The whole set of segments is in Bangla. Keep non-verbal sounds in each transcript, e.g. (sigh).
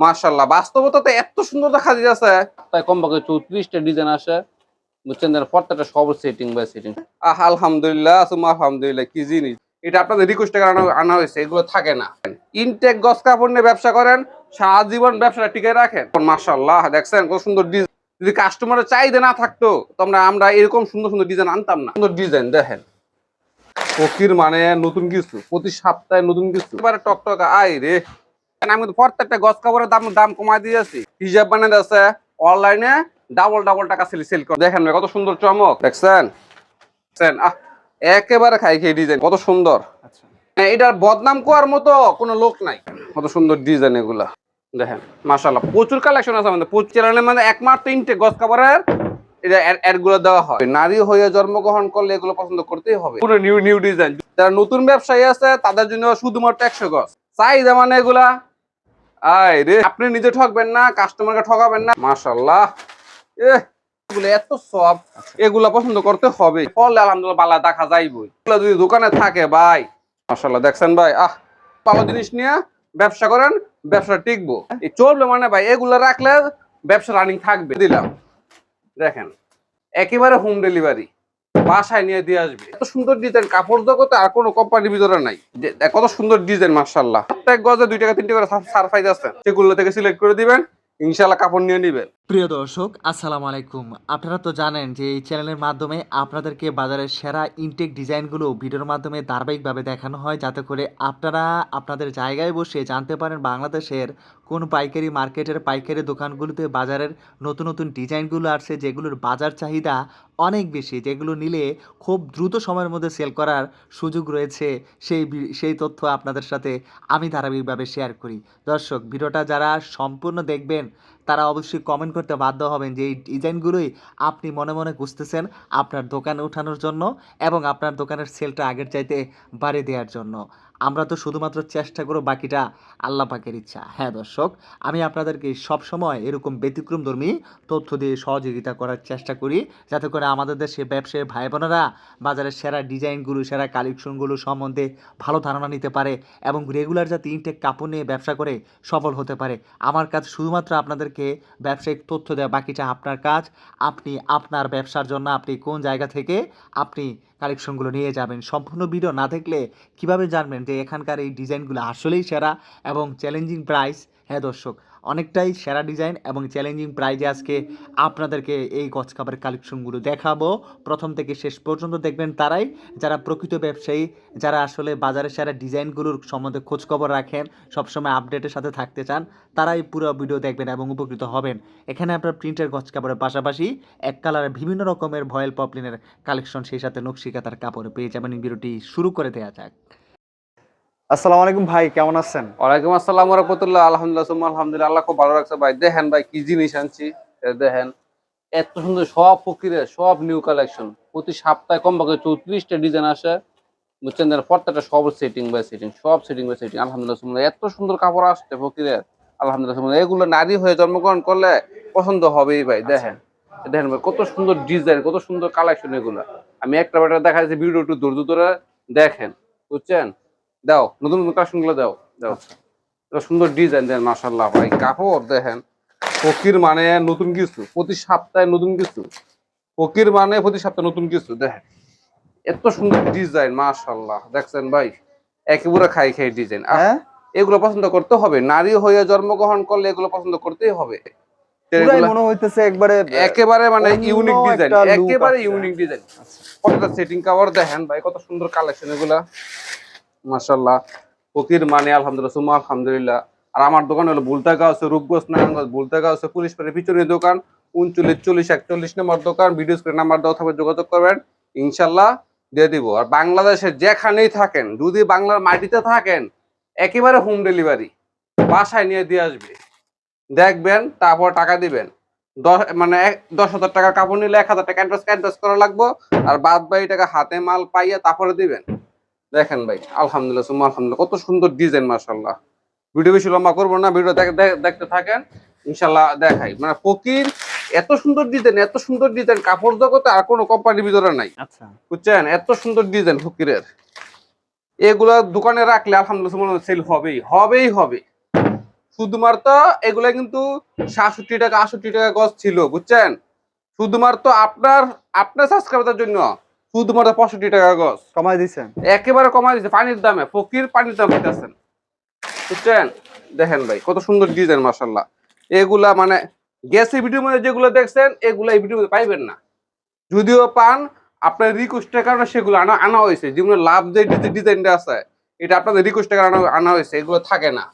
মাশাল্লাহ বাস্তবতাতে এত সুন্দর দেখা যাচ্ছে তাই কমপক্ষে চৌত্রিশটা ডিজাইন আসে। বুঝছেন প্রত্যেকটা সব সেটিং বাই সেটিং আহ আলহামদুলিল্লাহ সুমা আলহামদুলিল্লাহ কি জিনিস। এটা আপনাদের রিকোয়েস্ট আনা আনা হয়েছে এগুলো থাকে না। ইনটেক গস কাপড় নিয়ে ব্যবসা করেন সারা জীবন ব্যবসাটা টিকে রাখেন। মাশাল্লাহ দেখছেন কত সুন্দর ডিজাইন। যদি কাস্টমারের চাহিদা না থাকতো তোমরা আমরা এরকম সুন্দর সুন্দর ডিজাইন আনতাম না। সুন্দর ডিজাইন দেখেন। ফকির মানে নতুন কিছু প্রতি সপ্তাহে নতুন কিছু। এবারে টকটকা আই রে আমি কিন্তু প্রত্যেকটা গছ কাপড়ের দাম দাম কমাই দিয়েছি হিসাব বানিয়ে আছে অনলাইনে ডাবল ডাবল টাকা সেল সেল করে দেখেন কত সুন্দর চমক। দেখছেন? আহ একেবারে খাই খেয়ে ডিজাইন কত সুন্দর। আচ্ছা। হ্যাঁ, এটার বদনাম করার মতো কোনো লোক নাই। কত সুন্দর ডিজাইন এগুলা। দেখেন মাশাল্লাহ প্রচুর কালেকশন আছে আমাদের। প্রচুর চ্যানেলের মধ্যে একমাত্র তিনটে গছ কাপড়ের এটা অ্যাড দেওয়া হয়। নারী হয়ে জন্মগ্রহণ করলে এগুলো পছন্দ করতেই হবে। পুরো নিউ নিউ ডিজাইন যারা নতুন ব্যবসায়ী আছে তাদের জন্য শুধুমাত্র একশো গছ। চাহিদা মানে এগুলা আয় রে। আপনি নিজে ঠকবেন না কাস্টমারকে ঠকাবেন না। মাশাল্লাহ এত সব। এগুলা পছন্দ করতে হবে। ফলে বালা দেখা যদি দোকানে থাকে, ভাই। দেখছেন ভাই? আহ, ভালো জিনিস নিয়ে ব্যবসা করেন টিকবো। চলবে মানে ভাই, এগুলো রাখলে ব্যবসা রানিং থাকবে। দিলাম। দেখেন, একেবারে হোম ডেলিভারি বাসায় নিয়ে দিয়ে আসবে। এত সুন্দর ডিজাইন কাপড় জগতে আর কোনো কোম্পানির ভিতরে নাই। কত সুন্দর ডিজাইন মার্শাল্লাহ প্রত্যেক গজে দুই টাকা, তিন টাকা সারফাইজ আছে। সেগুলো থেকে সিলেক্ট করে দিবেন ইনশাল্লাহ কাপড় নিয়ে নিবেন। প্রিয় দর্শক, আসসালামু আলাইকুম। আপনারা তো জানেন যে এই চ্যানেলের মাধ্যমে আপনাদেরকে বাজারের সেরা ইনটেক ডিজাইনগুলো ভিডিওর মাধ্যমে ধারাবাহিকভাবে দেখানো হয়, যাতে করে আপনারা আপনাদের জায়গায় বসে জানতে পারেন বাংলাদেশের কোন পাইকারি মার্কেটের পাইকারি দোকানগুলোতে বাজারের নতুন নতুন ডিজাইনগুলো আসছে, যেগুলোর বাজার চাহিদা অনেক বেশি, যেগুলো নিলে খুব দ্রুত সময়ের মধ্যে সেল করার সুযোগ রয়েছে। সেই সেই তথ্য আপনাদের সাথে আমি ধারাবাহিকভাবে শেয়ার করি। দর্শক, ভিডিওটা যারা সম্পূর্ণ দেখবেন, তারা অবশ্যই কমেন্ট করতে বাধ্য হবেন যে এই ডিজাইনগুলোই আপনি মনে মনে খুঁজতেছেন আপনার দোকানে উঠানোর জন্য এবং আপনার দোকানের সেলটা আগের চাইতে বাড়িয়ে দেওয়ার জন্য। আমরা তো শুধুমাত্র চেষ্টা করব বাকিটা আল্লাহ পাকের ইচ্ছা। হ্যাঁ দর্শক, আমি আপনাদেরকে সবসময় এরকম ব্যতিক্রমধর্মী তথ্য দিয়ে সহযোগিতা করার চেষ্টা করি, যাতে করে আমাদের দেশে ব্যবসায়ী ভাই বোনেরা বাজারের সেরা ডিজাইনগুলো, সেরা কালেকশনগুলো সম্বন্ধে ভালো ধারণা নিতে পারে এবং রেগুলার যাতে ইনটেক কাপড় নিয়ে ব্যবসা করে সফল হতে পারে। আমার কাজ শুধুমাত্র আপনাদেরকে ব্যবসায়িক তথ্য দেওয়া, বাকিটা আপনার কাজ। আপনি আপনার ব্যবসার জন্য আপনি কোন জায়গা থেকে আপনি কালেকশনগুলো নিয়ে যাবেন। সম্পূর্ণ ভিডিও না দেখলে কীভাবে জানবেন যে এখানকার এই ডিজাইনগুলো আসলেই সেরা এবং চ্যালেঞ্জিং প্রাইস হ্যাঁ দর্শক, অনেকটাই সেরা ডিজাইন এবং চ্যালেঞ্জিং প্রাইজে আজকে আপনাদেরকে এই গছ কাপড়ের কালেকশনগুলো দেখাবো। প্রথম থেকে শেষ পর্যন্ত দেখবেন তারাই যারা প্রকৃত ব্যবসায়ী, যারা আসলে বাজারের সেরা ডিজাইনগুলোর সম্বন্ধে খোঁজখবর রাখেন, সবসময় আপডেটের সাথে থাকতে চান, তারাই পুরো ভিডিও দেখবেন এবং উপকৃত হবেন। এখানে আপনার প্রিন্টের গছ পাশাপাশি এক কালারের বিভিন্ন রকমের ভয়েল পপলিনের কালেকশন সেই সাথে নকশিকাতার কাপড় পেয়ে যাবেন। ভিডিওটি শুরু করে দেওয়া যাক। আসসালামু আলাইকুম ভাই, কেমন আছেন? ওয়ালাইকুম আসসালাম রহমতুল্লাহ, আলহামদুলিল্লাহ আলহামদুলিল্লাহ, আল্লাহ খুব ভালো রাখছে ভাই। দেখেন ভাই, কি জিনিস আনছি। দেখেন, এত সুন্দর সব ফকিরের সব নিউ কালেকশন প্রতি সপ্তাহে কমপক্ষে চৌত্রিশটা ডিজাইন আসে। বুঝছেন প্রত্যেকটা সব সেটিং বাই সেটিং সব সেটিং বাই সেটিং আলহামদুলিল্লাহ এত সুন্দর কাপড় আসছে ফকিরের। আলহামদুলিল্লাহ এগুলো নারী হয়ে জন্মগ্রহণ করলে পছন্দ হবেই ভাই, দেখেন। দেখেন ভাই, কত সুন্দর ডিজাইন কত সুন্দর কালেকশন এগুলো। আমি একটা বেটা দেখা যাচ্ছে ভিডিও একটু দূর ধরে দেখেন, বুঝছেন? দাও নতুন নতুন কালেকশনগুলো দাও। দাও এটা সুন্দর ডিজাইন দেন মাশাল্লাহ ভাই কাপড় দেখেন। ফকির মানে নতুন কিছু প্রতি সপ্তাহে নতুন কিছু। ফকির মানে প্রতি সপ্তাহে নতুন কিছু দেখেন। এত সুন্দর ডিজাইন মাশাল্লাহ দেখছেন ভাই? একেবারে খাই খাই ডিজাইন হ্যাঁ? এগুলো পছন্দ করতে হবে নারী হয়ে জন্মগ্রহণ করলে এগুলো পছন্দ করতেই হবে। পুরাই মনে হইতেছে একবারে একেবারে মানে ইউনিক ডিজাইন একেবারে ইউনিক ডিজাইন কতটা সেটিং কাভার দেখেন ভাই কত সুন্দর কালেকশন এগুলা। মাশাল্লাহ ফকির মানে আলহামদুলিল্লাহ সুমা আলহামদুলিল্লাহ। আর আমার দোকান হলো বুলতাগা আছে রূপগঞ্জ নারায়ণগঞ্জ। বুলতাগা আছে পুলিশ পাড়ের পিছনের দোকান, উনচল্লিশ, চল্লিশ, একচল্লিশ নম্বর দোকান। ভিডিও স্ক্রিন নাম্বার দেওয়া থাকবে, যোগাযোগ করবেন। ইনশাল্লাহ দিয়ে দিব। আর বাংলাদেশের যেখানেই থাকেন, যদি বাংলার মাটিতে থাকেন, একেবারে হোম ডেলিভারি। বাসায় নিয়ে দিয়ে আসবে। দেখবেন, তারপর টাকা দিবেন। দশ মানে দশ হাজার টাকার কাপড় নিলে এক হাজার টাকা অ্যাডভান্স অ্যাডভান্স করা লাগবে। আর বাদ বাকি টাকা হাতে মাল পাইয়ে তারপরে দিবেন। দেখেন ভাই আলহামদুলিল্লাহ সুম্মা আলহামদুলিল্লাহ কত সুন্দর ডিজাইন মাশাল্লাহ ভিডিও বেশি লম্বা করব না ভিডিও দেখ- দেখ- দেখতে থাকেন ইনশাল্লাহ দেখাই। মানে ফকির এত সুন্দর ডিজাইন এত সুন্দর ডিজাইন কাপড় জগতে আর কোনো কোম্পানির ভিতরে নাই। আচ্ছা। বুঝছেন? এত সুন্দর ডিজাইন ফকিরের। এগুলা দোকানে রাখলে আলহামদুলিল্লাহ সেল হবেই হবেই হবে শুধুমাত্র এগুলা কিন্তু সাতষট্টি টাকা আটষট্টি টাকা গজ ছিল বুঝছেন? শুধুমাত্র আপনার আপনার সাবস্ক্রাইবারদের জন্য শুধুমাত্র পঁয়ষট্টি টাকা গজ। কমাই দিচ্ছেন একেবারে কমাই দিচ্ছে পানির দামে ফকির পানির দাম দিতেছেন বুঝছেন? দেখেন ভাই কত সুন্দর ডিজাইন মাসাল্লাহ এগুলা মানে গ্যাসের ভিডিওর মধ্যে যেগুলো দেখছেন এগুলা এই ভিডিওর মধ্যে পাইবেন না। যদিও পান আপনার রিকোয়েস্টের কারণে সেগুলো আনা আনা হয়েছে। যেগুলো লাভ যে ডিজাইনটা আছে এটা আপনাদের রিকোয়েস্টের কারণে আনা হয়েছে এগুলো থাকে না।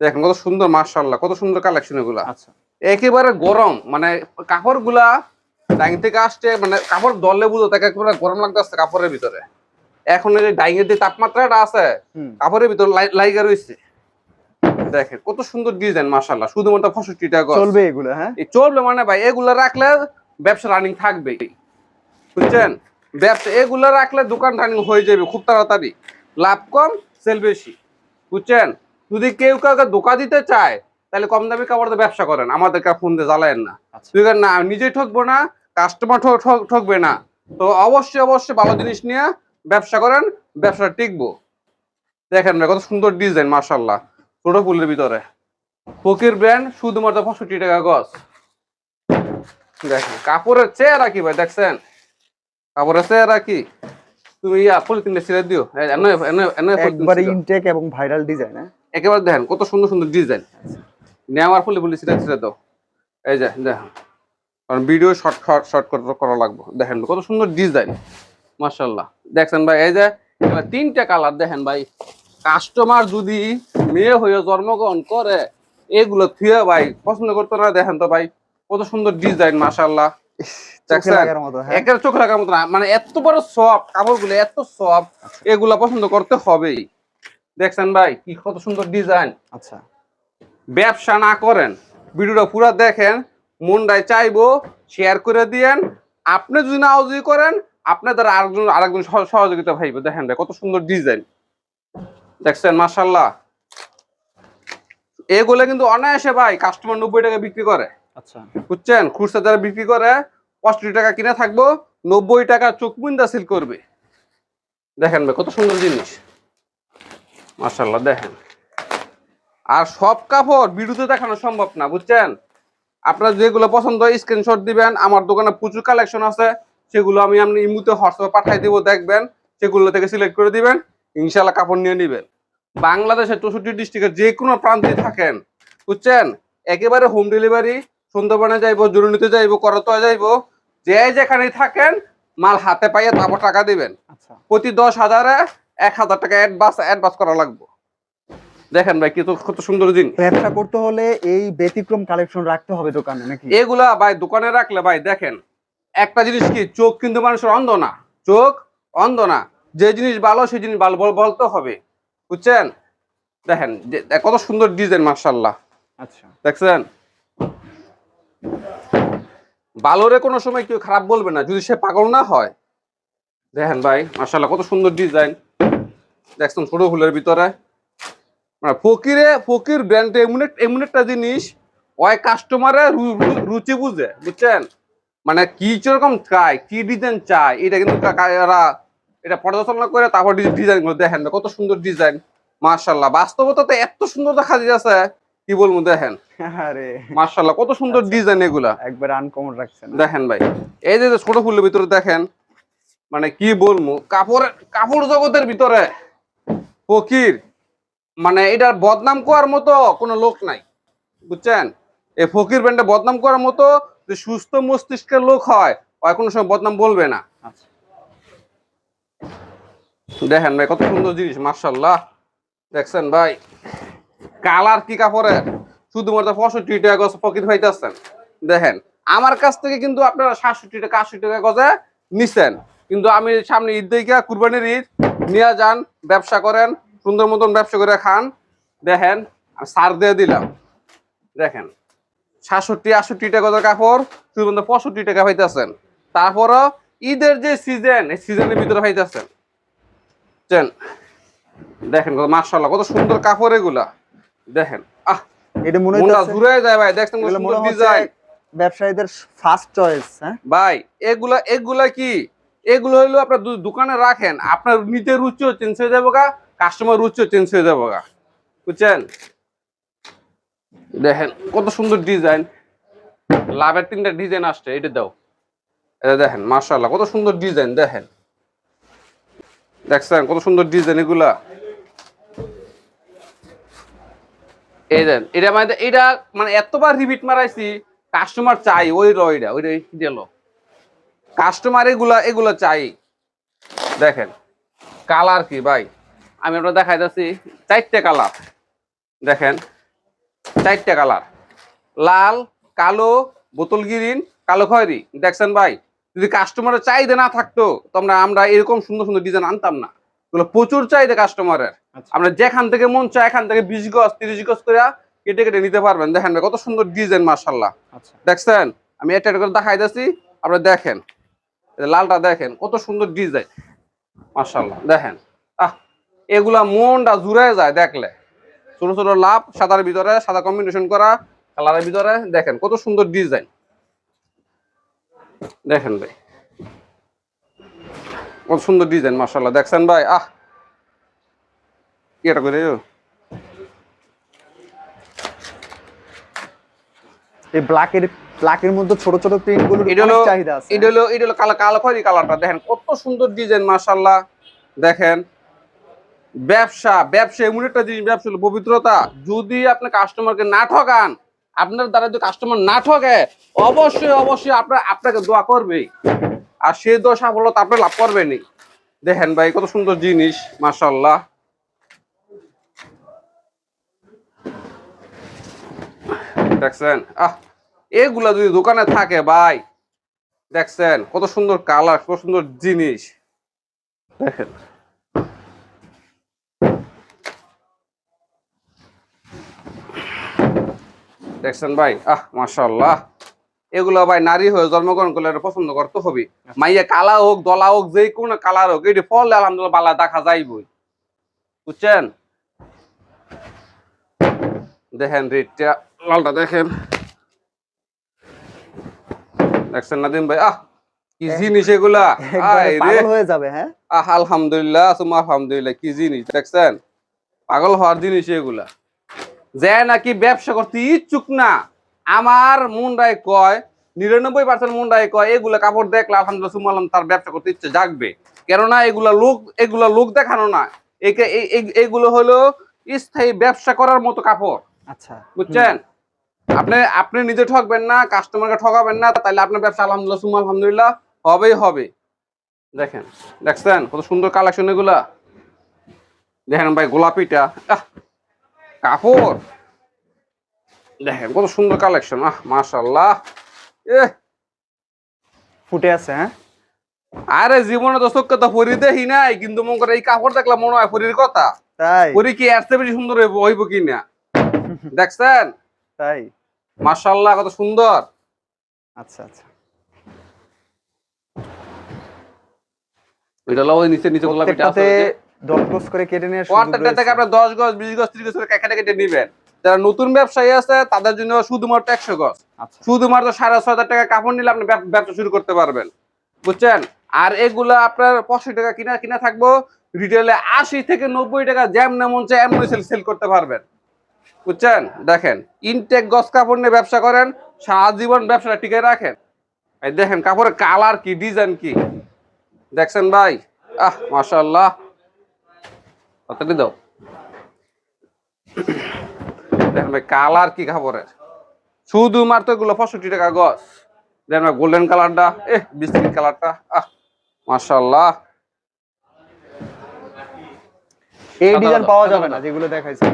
দেখেন কত সুন্দর মার্শাল্লাহ কত সুন্দর কালেকশন এগুলা। আচ্ছা। একেবারে গরম মানে কাপড়গুলা ডাইং থেকে আসছে মানে কাপড় দলে বুঝো তাকে একেবারে গরম লাগতেছে কাপড়ের ভিতরে। এখন এই যে ডাইং এর যে তাপমাত্রাটা আছে কাপড়ের ভিতর লাইগা রয়েছে দেখেন কত সুন্দর ডিজাইন শুধুমাত্র পঁয়ষট্টি টাকা চলবে এগুলো হ্যাঁ? চলবে মানে ভাই এগুলো রাখলে ব্যবসা রানিং থাকবে বুঝছেন? ব্যবসা এগুলো রাখলে দোকান রানিং হয়ে যাবে খুব তাড়াতাড়ি। লাভ কম সেল বেশি। বুঝছেন? যদি কেউ কাউকে ধোকা দিতে চায় তাহলে কম দামি কাপড় ব্যবসা করেন। আমাদেরকে ফোন দিয়ে জ্বালায়েন না। আচ্ছা। না নিজে ঠকবো না কাস্টমার ঠকবে না। তো অবশ্যই অবশ্যই ভালো জিনিস নিয়ে ব্যবসা করেন ব্যবসা টিকবো। দেখেন কত সুন্দর ডিজাইন মার্শাল্লাহ ছোট ফুলের ভিতরে। ফকির ব্র্যান্ড শুধুমাত্র পঁয়ষট্টি টাকা গজ। দেখেন কাপড়ের চেহারা কি ভাই দেখছেন? কাপড়ের চেহারা কি? তুমি ইয়া পলিথিনটা ছিঁড়ে দিও। একবারে ইনটেক এবং ভাইরাল ডিজাইন হ্যাঁ? একেবারে দেখেন কত সুন্দর সুন্দর ডিজাইন নেওয়ার ফুলে ফুলে ছিঁড়ে ছিঁড়ে দাও। এই যে দেখেন। কারণ ভিডিও শর্ট শর্ট করা লাগবে। দেখেন কত সুন্দর ডিজাইন মার্শাল্লাহ দেখছেন ভাই এই যে এবার তিনটা কালার দেখেন ভাই। কাস্টমার যদি মেয়ে হয়ে জন্মগ্রহণ করে এগুলো থুয়ে ভাই পছন্দ করতো না দেখেন তো ভাই কত সুন্দর ডিজাইন মার্শাল্লাহ চোখে? মতো একের চোখ রাখার মতো না মানে এত বড় সফট কাপড়গুলো এত সফট এগুলা পছন্দ করতে হবেই। দেখছেন ভাই কি কত সুন্দর ডিজাইন আচ্ছা। ব্যবসা না করেন ভিডিওটা পুরা দেখেন মনটাই চাইব শেয়ার করে দিয়েন। আপনি যদি না যদি করেন আপনার দ্বারা আরেকজন আরেকজন সহ- সহযোগিতা ভাইবে। দেখেন ভাই কত সুন্দর ডিজাইন দেখছেন মার্শাল্লাহ এগুলো কিন্তু অনায়াসে ভাই কাস্টমার নব্বই টাকা বিক্রি করে। আচ্ছা। বুঝছেন? খুচরা যারা বিক্রি করে পঁয়ষট্টি টাকা কিনে থাকব নব্বই টাকা চোখ বুন্দা সিল করবে। দেখেন ভাই কত সুন্দর জিনিস। মার্শাল্লাহ দেখেন। আর সব কাপড় বিরুদ্ধে দেখানো সম্ভব না বুঝছেন? আপনার যেগুলো পছন্দ হয় স্ক্রিনশট দিবেন। আমার দোকানে প্রচুর কালেকশন আছে। সেগুলো আমি আপনি ইমুতে হোয়াটসঅ্যাপে পাঠাই দিব দেখবেন। সেগুলো থেকে সিলেক্ট করে দিবেন। ইনশাল্লাহ কাপড় নিয়ে নেবেন। বাংলাদেশের চৌষট্টি ডিস্ট্রিক্টের যে কোনো প্রান্তে থাকেন বুঝছেন? একেবারে হোম ডেলিভারি সুন্দরবনে যাইবো জরুরিতে যাইবো করতোয়া যাইবো যে যেখানে থাকেন মাল হাতে পাইয়ে তারপর টাকা দিবেন। আচ্ছা। প্রতি দশ হাজারে এক হাজার টাকা অ্যাডভান্স অ্যাডভান্স করা লাগবে। দেখেন ভাই কি কত সুন্দর দিন ব্যবসা করতে হলে এই ব্যতিক্রম কালেকশন রাখতে হবে দোকানে নাকি? এগুলা ভাই দোকানে রাখলে ভাই দেখেন একটা জিনিস কি চোখ কিন্তু মানুষের অন্ধ না। চোখ অন্ধ না। যে জিনিস ভালো সেই জিনিস ভালো বল- বলতে হবে। বুঝছেন? দেখেন কত সুন্দর ডিজাইন মার্শাল্লাহ আচ্ছা। দেখছেন? ভালোরে কোনো সময় কেউ খারাপ বলবে না যদি সে পাগল না হয়। দেখেন ভাই মার্শাল্লাহ কত সুন্দর ডিজাইন। দেখছেন ছোট ফুলের ভিতরে। মানে ফকিরে ফকির ব্র্যান্ড এমন এমন একটা জিনিস ওই কাস্টমারে রুচি বুঝে বুঝছেন? মানে কি রকম চাই কি ডিজাইন চাই এটা কিন্তু এরা এটা পর্যালোচনা করে তারপর ডিজাইনগুলো দেখেন কত সুন্দর ডিজাইন মার্শাল্লাহ বাস্তবতাতে এত সুন্দর দেখা যাচ্ছে কি বলব দেখেন? আরে। মার্শাল্লাহ কত সুন্দর ডিজাইন এগুলা। একবার আনকমন রাখছেন। দেখেন ভাই এই যে যে ছোট ফুলের ভিতরে দেখেন মানে কি বলব কাপড় কাপড় জগতের ভিতরে ফকির মানে এটা বদনাম করার মতো কোনো লোক নাই বুঝছেন? এই ফকির ব্যান্ডে বদনাম করার মতো যে সুস্থ মস্তিষ্কের লোক হয় ওই কোনো সময় বদনাম বলবে না। আচ্ছা। দেখেন ভাই কত সুন্দর জিনিস মার্শাল্লাহ দেখছেন ভাই? কালার কি কাপড়ের? শুধুমাত্র পঁয়ষট্টি টাকা গজ পকেট পাইতেছেন দেখেন আমার কাছ থেকে কিন্তু আপনারা সাতষট্টি টাকা আটষট্টি টাকা গজে নিছেন। কিন্তু আমি সামনে ঈদ দিকে কুরবানির ঈদ নিয়ে যান ব্যবসা করেন সুন্দর মতন ব্যবসা করে খান দেখেন আমি সার দিয়ে দিলাম। দেখেন সাতষট্টি আটষট্টি টাকা কাপড় শুধুমাত্র পঁয়ষট্টি টাকা পাইতেছেন। তারপরও ঈদের যে সিজন এই সিজনের ভিতরে পাইতেছেন। দেখেন মার্শাল্লাহ কত সুন্দর কাপড় এগুলা। দেখেন আহ এটা মনে হচ্ছে যায় ভাই দেখছেন সুন্দর ডিজাইন ব্যবসায়ীদের ফার্স্ট চয়েস হ্যাঁ? ভাই এগুলা এগুলা কি? এগুলো হইল আপনার দোকানে রাখেন আপনার নিজের রুচিও চেঞ্জ হয়ে যাব গা। কাস্টমার রুচিও চেঞ্জ হয়ে যাব বুঝছেন? দেখেন, কত সুন্দর ডিজাইন। লাভের তিনটা ডিজাইন আসছে, এটা দাও। দেখেন মার্শাল্লাহ কত সুন্দর ডিজাইন, দেখেন। দেখছেন, কত সুন্দর ডিজাইন এগুলা। এই দেন, এটা মানে এটা মানে এতবার রিপিট মারাইছি কাস্টমার চাই, ওই রয়টা ওই দিল কাস্টমার এগুলা এগুলা চাই। দেখেন কালার কি ভাই? আমি আপনার দেখাই যাচ্ছি চারটে কালার। দেখেন চারটে কালার। লাল কালো বোতল গ্রিন কালো খয়েরি। দেখছেন ভাই যদি কাস্টমারের চাহিদা না থাকতো তো আমরা এরকম সুন্দর সুন্দর ডিজাইন আনতাম না। এগুলো প্রচুর চাহিদা কাস্টমারের আচ্ছা। আমরা যেখান থেকে মন চায় এখান থেকে বিশ গজ তিরিশ গজ করে কেটে কেটে নিতে পারবেন। দেখেন ভাই কত সুন্দর ডিজাইন মার্শাল্লাহ আচ্ছা। দেখছেন আমি এটা একটা করে দেখাই দিচ্ছি আপনারা দেখেন। লালটা দেখেন কত সুন্দর ডিজাইন মার্শাল্লাহ দেখেন। এগুলা মনটা জুড়ে যায় দেখলে। ছোট ছোট লাভ সাদার ভিতরে সাদা কম্বিনেশন করা কালারের ভিতরে দেখেন কত সুন্দর ডিজাইন দেখেন ভাই। কত সুন্দর ডিজাইন মার্শাল্লাহ দেখছেন ভাই? আহ! এটা করে এই ব্ল্যাকের ব্ল্যাকের মধ্যে ছোট ছোট প্রিন্টগুলো এটা হলো চাহিদা আছে। এটা হলো এটা হলো কালো কালো খয়েরি কালারটা দেখেন কত সুন্দর ডিজাইন মাশাল্লাহ দেখেন। ব্যবসা ব্যবসা, এমন একটা জিনিস, ব্যবসা হলো পবিত্রতা। যদি আপনি কাস্টমারকে না ঠকান, আপনার দ্বারা যদি কাস্টমার না ঠকে, অবশ্যই অবশ্যই আপনার, আপনাকে দোয়া করবে। আর সেই দোয়া সাফল্যতা আপনি লাভ করবেনই। দেখেন ভাই, কত সুন্দর জিনিস মাশাল্লাহ দেখছেন? আহ, এগুলা যদি দোকানে থাকে ভাই, দেখছেন? কত সুন্দর কালার কত সুন্দর জিনিস। দেখেন। দেখছেন ভাই? আহ মাশাল্লাহ এগুলো ভাই নারী হয়ে জন্মগ্রহণ করলে পছন্দ করতে হবে। মাইয়া কালা হোক দলা হোক যে কোনো কালার হোক এটি ফল আলহামদুলিল্লাহ বালা দেখা যাইবই। বুঝছেন? দেখেন রেটটা লালটা দেখেন। দেখছেন নাদিম ভাই? আহ কি জিনিস এগুলা? হয়ে যাবে হ্যাঁ? আহ আলহামদুলিল্লাহ আলহামদুলিল্লাহ কি জিনিস দেখছেন? পাগল হওয়ার জিনিস এগুলা। যে নাকি ব্যবসা করতে ইচ্ছুক না। আমার মুন্ডায় কয় নিরানব্বই পার্সেন্ট মুন্ডায় কয় এগুলা কাপড় দেখলে আলহামদুলিল্লাহ তার ব্যবসা করতে ইচ্ছে জাগবে। কেননা এগুলা লোক এগুলা লোক দেখানো না। এগুলো হলো স্থায়ী ব্যবসা করার মতো কাপড়। আচ্ছা। বুঝছেন? আপনি আপনি নিজে ঠকবেন না কাস্টমারকে ঠকাবেন না তাহলে আপনার ব্যবসা আলহামদুলিল্লাহ সুমা আলহামদুলিল্লাহ হবেই হবে। দেখেন দেখছেন কত সুন্দর কালেকশন এগুলা? দেখেন ভাই গোলাপিটা আহ, কাপড়। দেখেন কত সুন্দর কালেকশন আহ মাশাল্লাহ এ ফুটে আছে হ্যাঁ? আরে জীবনে তো চোখকে তো পরি দেখি নাই কিন্তু মনে করে এই কাপড় দেখলে মনে হয় পরির কথা। তাই? পরি কি চেয়ে বেশি সুন্দর হইব হইব কি না? (laughs) দেখছেন? তাই? মাশাল্লাহ কত সুন্দর। আচ্ছা আচ্ছা। ওইটা হলো ওই নিচে নিচে আছে প্রত্যেকটাতে ওই যে। ডট করে কেটে সুযোগ কোয়ার্টারটা থেকে। আপনার দশ গজ বিশ গজ ত্রিশ গজ কেটে কেটে নিবেন। যারা নতুন ব্যবসায়ী আছে তাদের জন্য শুধুমাত্র একশো গজ। আচ্ছা। শুধুমাত্র হাজার টাকা কাপড় নিলে আপনি ব্যবসা শুরু করতে পারবেন। বুঝছেন? আর এগুলা আপনার পঁয়ষট্টি টাকা কিনা কিনা থাকব রিটেলে আশি থেকে নব্বই টাকা জ্যাম নেমন চাই এমন সেল সেল করতে পারবেন। বুঝছেন? দেখেন ইনটেক গজ কাপড় নিয়ে ব্যবসা করেন সারা জীবন ব্যবসাটা টিকে রাখেন। এই দেখেন কাপড়ের কালার কি ডিজাইন কি? দেখছেন ভাই? আহ মাশাল্লাহ কতটি দাও। দেখেন ভাই কালার কি কাপড়ের শুধুমাত্র এগুলো পঁয়ষট্টি টাকা গজ। দেখেন ভাই গোল্ডেন কালারটা এ বিস্কিট কালারটা আহ মাশাল্লাহ এই ডিজাইন পাওয়া যাবে না যেগুলো দেখাইছে।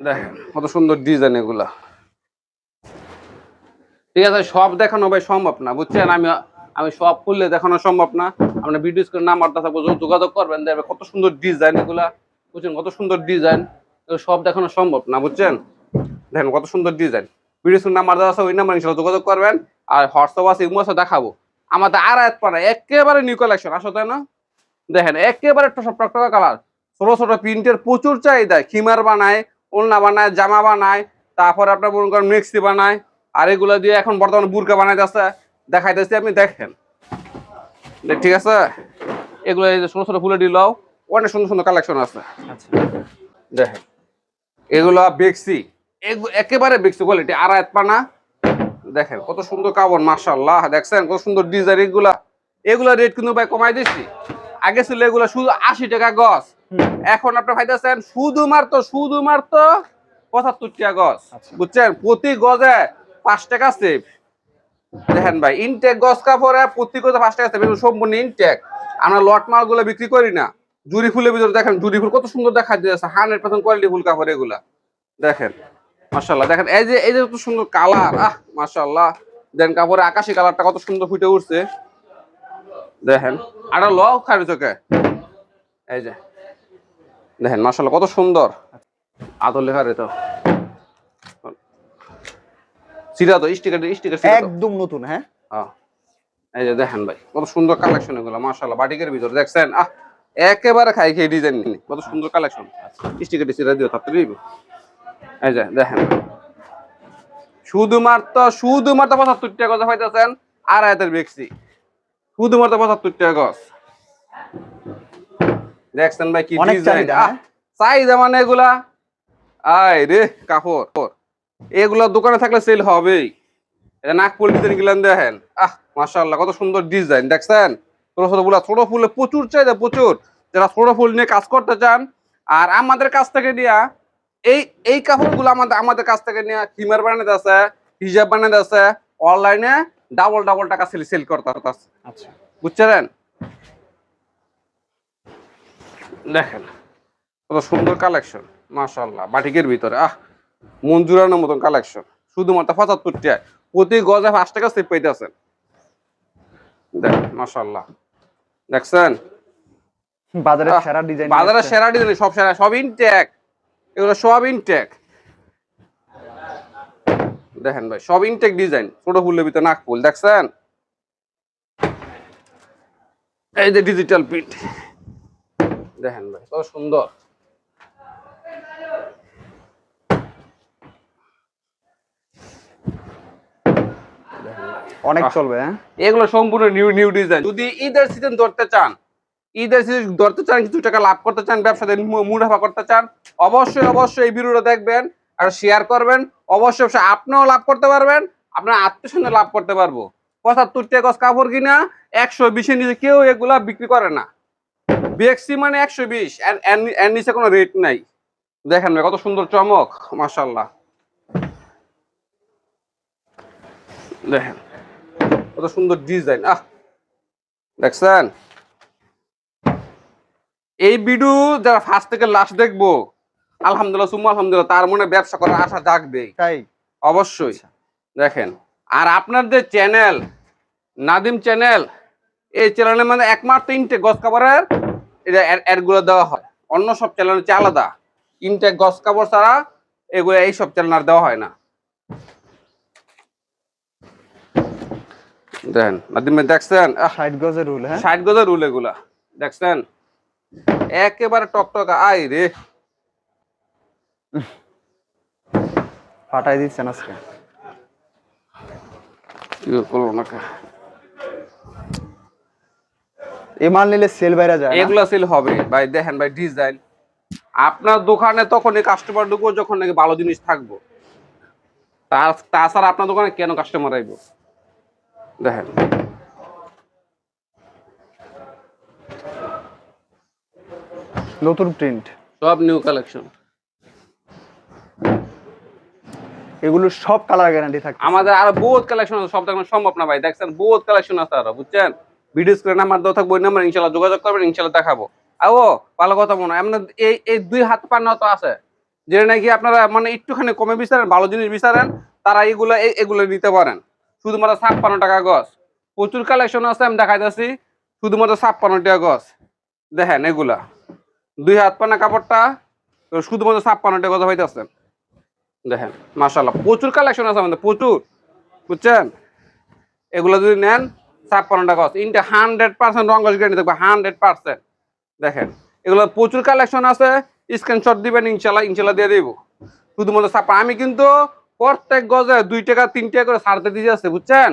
দেখেন কত সুন্দর ডিজাইন এগুলা। ঠিক আছে সব দেখানো ভাই সম্ভব না বুঝছেন? আমি আমি সব খুললে দেখানো সম্ভব না। আপনার ভিডিও স্ক্রিন নাম্বার থাকব, যোগাযোগ করবেন দেখবে কত সুন্দর ডিজাইন এগুলা। বুঝছেন? কত সুন্দর ডিজাইন সব দেখানো সম্ভব না, বুঝছেন? দেখেন কত সুন্দর ডিজাইন ভিডিও স্ক্রিন নাম্বার দেওয়া আছে, ওই নাম্বার ইনশাল্লাহ যোগাযোগ করবেন। আর হোয়াটসঅ্যাপ আছে, ইমো আছে, দেখাবো। আমাদের আর এক পাড়া, একেবারে নিউ কালেকশন আসো তাই না? দেখেন, একেবারে টকটকা কালার ছোট ছোট প্রিন্টের প্রচুর চাহিদা। খিমার বানায়, ওলনা বানায়, জামা বানায়, তারপর আপনার মনে করেন মিক্সি বানায়, আর এগুলো দিয়ে এখন বর্তমানে বুরকা বানাইতেছে। দেখাইতেছি আপনি দেখেন। দেখ- ঠিক আছে? এগুলো এই যে ছোট ছোট ফুলে দিলাও অনেক সুন্দর সুন্দর কালেকশন আছে। আচ্ছা। দেখেন। এগুলো বেক্সি একেবারে বেক্সি কোয়ালিটি আড়াইত পানা। দেখেন কত সুন্দর কাপড় মাশাল্লাহ দেখছেন কত সুন্দর ডিজাইন এগুলা। এগুলা রেট কিন্তু ভাই কমাই দিচ্ছি আগে ছিল এগুলা শুধু আশি টাকা গছ এখন আপনি পাইতেছেন শুধুমাত্র শুধুমাত্র পঁচাত্তর টাকা গছ আচ্ছা। বুঝছেন? প্রতি গজে পাঁচ টাকা সেভ দেখেন ভাই ইনটেক কাপড়ে প্রতি সম্পূর্ণ ইনটেক আমরা লট মালগুলো বিক্রি করি না। জুরি ফুলের ভিতরে দেখেন ফুল কত সুন্দর দেখা যাচ্ছে কোয়ালিটি ফুল কাপড় দেখেন দেখেন, এই যে এই যে কত সুন্দর কালার আহ মাশাল্লাহ দেন কাপড়ে আকাশি কালারটা কত সুন্দর ফুটে উঠছে। দেখেন, আর ল চোখে। এই যে, দেখেন মাশাল্লাহ কত সুন্দর। আদর লেখা রে তো। সিরা তো স্টিকার স্টিকার একদম নতুন হ্যাঁ। এই যে দেখেন ভাই কত সুন্দর কালেকশন এগুলো মাশাআল্লাহ বাটিকের ভিতরে দেখছেন? আহ একেবারে খাই খেয়ে ডিজাইন কত সুন্দর কালেকশন স্টিকার সিরা দিও তাড়াতাড়ি এই যে দেখেন। শুধুমাত্র শুধুমাত্র পঁচাত্তর টাকা গজ পাইতেছেন আর হাতের বেক্সি শুধুমাত্র পঁচাত্তর টাকা গজ। দেখছেন ভাই কি ডিজাইন হ্যাঁ? চাহিদা মানে এগুলা? আয় রে কাপড়। এগুলা দোকানে থাকলে সেল হবেই। এটা নাগপুর ডিজাইন গুলান দেখেন। আহ কত সুন্দর ডিজাইন দেখছেন? ছোট ছোট ফুলা ছোট ফুলে প্রচুর চাহিদা প্রচুর। যারা ছোট ফুল নিয়ে কাজ করতে চান আর আমাদের কাছ থেকে নিয়া এই এই কাপড়গুলো আমাদের আমাদের কাছ থেকে নিয়ে কিমার বানাতে আছে হিজাব বানাতে আছে অনলাইনে ডাবল ডাবল টাকা সেল সেল করতে আছে আচ্ছা। বুঝছেন? দেখেন কত সুন্দর কালেকশন মাশাল্লাহ বাটিকের ভিতরে আহ। জুড়ানোর মতন কালেকশন শুধুমাত্র পঁচাত্তর টাকায় প্রতি গজে পাঁচ টাকা সেভ পাইতেছেন দেখ মাশাল্লাহ দেখছেন? বাজারে সেরা ডিজাইন বাজারে সেরা ডিজাইন সব সেরা সব ইনটেক এগুলো সব ইনটেক দেখেন ভাই সব ইনটেক ডিজাইন ছোট ফুলের ভিতরে নাক ফুল দেখছেন? এই যে ডিজিটাল প্রিন্ট দেখেন ভাই কত সুন্দর। অনেক চলবে হ্যাঁ? এগুলো সম্পূর্ণ নিউ নিউ ডিজাইন। যদি ঈদের সিজন ধরতে চান ঈদের সিজন ধরতে চান কিছু টাকা লাভ করতে চান ব্যবসাতে মুনাফা করতে চান অবশ্যই অবশ্যই এই ভিডিওটা দেখবেন আর শেয়ার করবেন। অবশ্যই অবশ্যই আপনিও লাভ করতে পারবেন আপনার আত্মীয় লাভ করতে পারব। পঁচাত্তর টাকা গজ কাপড় কিনা একশো বিশের নিচে কেউ এগুলা বিক্রি করে না। বিএক্সি মানে একশো বিশ এর নিচে কোনো রেট নাই। দেখেন কত সুন্দর চমক মাশাল্লাহ দেখেন। কত সুন্দর ডিজাইন আহ! দেখছেন? এই ভিডিও যারা ফার্স্ট থেকে লাস্ট দেখব আলহামদুলিল্লাহ সুম্মা আলহামদুলিল্লাহ তার মনে ব্যবসা করার আশা জাগবেই। তাই? অবশ্যই। দেখেন আর আপনার যে চ্যানেল নাদিম চ্যানেল এই চ্যানেলের মানে একমাত্র ইনটেক গছ কাপড়ের এটা অ্যাডগুলো দেওয়া হয়। অন্য সব চ্যানেল হচ্ছে আলাদা। ইনটেক গছ কাপড় ছাড়া এগুলো এই সব চ্যানেল আর দেওয়া হয় না। দেখেন নাদিম ভাই দেখছেন? ষাট গজের রুল হ্যাঁ? ষাট গজের রুল এগুলা। দেখছেন? একেবারে টকটকা। আই রে। ফাটাই দিচ্ছেন আজকে। কি করব এই মাল নিলে সেল বাইরা যায়? এগুলো সেল হবে। ভাই দেখেন ভাই ডিজাইন আপনার দোকানে তখনই কাস্টমার ঢুকবো যখন নাকি ভালো জিনিস থাকব। তাছাড়া আপনার দোকানে কেন কাস্টমার আইবো? দেখেন। নতুন প্রিন্ট সব নিউ কালেকশন এগুলো সব কালার গ্যারান্টি থাকে আমাদের আরও বহুত কালেকশন আছে সব দেখানো সম্ভব না ভাই। দেখছেন বহুত কালেকশন আছে আরও বুঝছেন? ভিডিও স্ক্রিনে নাম্বার দেওয়া থাকব ওই নাম্বার ইনশাল্লাহ যোগাযোগ করবেন ইনশাল্লাহ দেখাবো। আর ও ভালো কথা মনে হয় আপনার এই এই দুই হাত পান্না তো আছে। যেটা নাকি আপনারা মানে একটুখানি কমে বিচারেন ভালো জিনিস বিচারেন তারা এগুলো এগুলো নিতে পারেন। শুধুমাত্র ছাপ্পান্ন টাকা গছ। প্রচুর কালেকশন আছে, আমি দেখাইতেছি। শুধুমাত্র ছাপ্পান্ন টাকা গছ। দেখেন এগুলা। দুই হাত পানা কাপড়টা শুধুমাত্র ছাপ্পান্ন টাকা গছ পাইতেছেন দেখেন মাশাল্লাহ প্রচুর কালেকশন আছে আমাদের, প্রচুর। বুঝছেন? এগুলো যদি নেন, ছাপ্পান্ন টাকা আছে ইনটা হান্ড্রেড পার্সেন্ট রঙ্গস গ্যারান্টি থাকবে হান্ড্রেড পার্সেন্ট দেখেন, এগুলো প্রচুর কালেকশন আছে স্ক্রিনশট দিবেন ইনশাল্লাহ ইনশাল্লাহ দিয়ে দিব। শুধুমাত্র ছাপ্পা আমি কিন্তু প্রত্যেক গজে দুই টাকা তিন টাকা করে ছাড়তে দিয়ে যাচ্ছে বুঝছেন?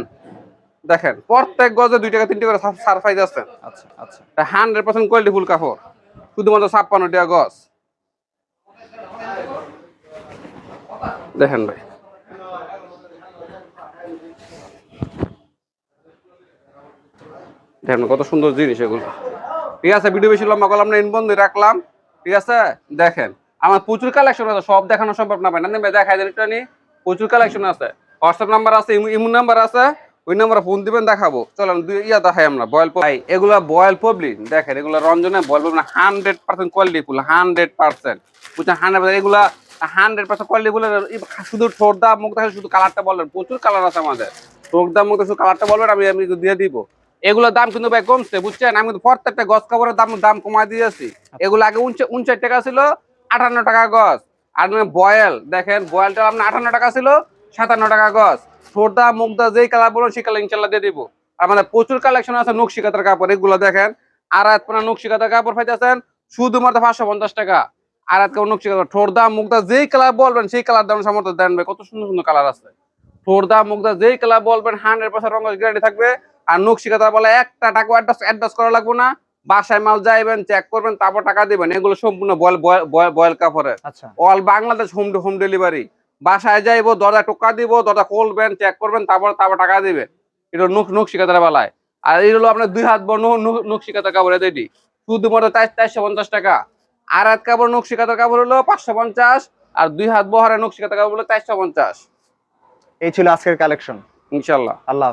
দেখেন প্রত্যেক গজে দুই টাকা তিন টাকা করে সার ফাইজ আছে আচ্ছা আচ্ছা। হান্ড্রেড পার্সেন্ট কোয়ালিটি ফুল কাপড় শুধুমাত্র ছাপ্পান্ন টাকা গজ। দেখেন ভাই। দেখেন কত সুন্দর জিনিস এগুলো। ঠিক আছে ভিডিও বেশি লম্বা করলাম না বন্ধু রাখলাম। ঠিক আছে দেখেন। আমার প্রচুর কালেকশন আছে সব দেখানো সম্ভব না ভাই। না দেখাই দেন একটু নি প্রচুর কালেকশন আছে। হোয়াটসঅ্যাপ নাম্বার আছে ইমো নাম্বার আছে ওই নাম্বারে ফোন দিবেন দেখাবো। চলেন দুই ইয়া দেখাই আমরা বয়েল ভাই এগুলা বয়েল পবলিন দেখেন এগুলো রঞ্জনে voile poplin hundred percent quality full hundred percent বুঝছেন হান্ড্রেড এগুলা হান্ড্রেড পার্সেন্ট কোয়ালিটি ফুল শুধু ঠোঁটদা মুখ দেখা শুধু কালারটা বলবেন প্রচুর কালার আছে আমাদের। ঠোঁটদা মুখ শুধু কালারটা বলবেন আমি আমি দিয়ে দিব। এগুলোর দাম কিন্তু ভাই কমছে বুঝছেন? আমি কিন্তু প্রত্যেকটা গছ কাপড়ের দাম দাম কমায় দিয়েছি। এগুলো আগে উনষাট টাকা ছিল আটান্ন টাকা গছ। আর বয়েল, দেখেন, বয়েলটা আপনার আটান্ন টাকা ছিল, সাতান্ন টাকা গছ ঠোঁটদা মুখদা যেই কালার বলুন, সেই কালার ইনশাল্লাহ দিয়ে দিব। আমাদের প্রচুর কালেকশন আছে নকশিকাতার কাপড়, এগুলো দেখেন। আর এক পোনা নকশিকাতার কাপড় পাইতেছেন, শুধুমাত্র পাঁচশো পঞ্চাশ টাকা। আর এক কাপড় নকশিকাতার ঠোঁটদা মুখদা যেই কালার বলবেন, সেই কালার দাম সামর্থ্য দেন ভাই, কত সুন্দর সুন্দর কালার আছে। ঠোঁটদা মুগদা, যেই কালার বলবেন হান্ড্রেড পার্সেন্ট রঙ গ্যারান্টি থাকবে। আর নকশিকাতা বলে একটা টাকা অ্যাডভান্স অ্যাডভান্স করা লাগবে না। বাসায় মাল যাইবেন চেক করবেন তারপর টাকা দিবেন। এগুলো সম্পূর্ণ বয়েল আচ্ছা। All Bangladesh home home delivery বাসায় যাইবো দরজা টোকা দিব দরজা খুলবেন চেক করবেন তারপর তারপর টাকা দিবেন এটা নুক নুক শিকাতার বেলায়। আর এই হলো আপনার দুই হাত বড় নুক শিকাতার কাপড় এটি শুধুমাত্র চার চারশো পঞ্চাশ টাকা। আর হাত কাপড় নুক শিকাতার কাপড় হলো পাঁচশো পঞ্চাশ। আর দুই হাত বহরের নুক শিকাতার কাপড় হলো চারশো পঞ্চাশ। এই ছিল আজকের কালেকশন ইনশাল্লাহ। আল্লাহ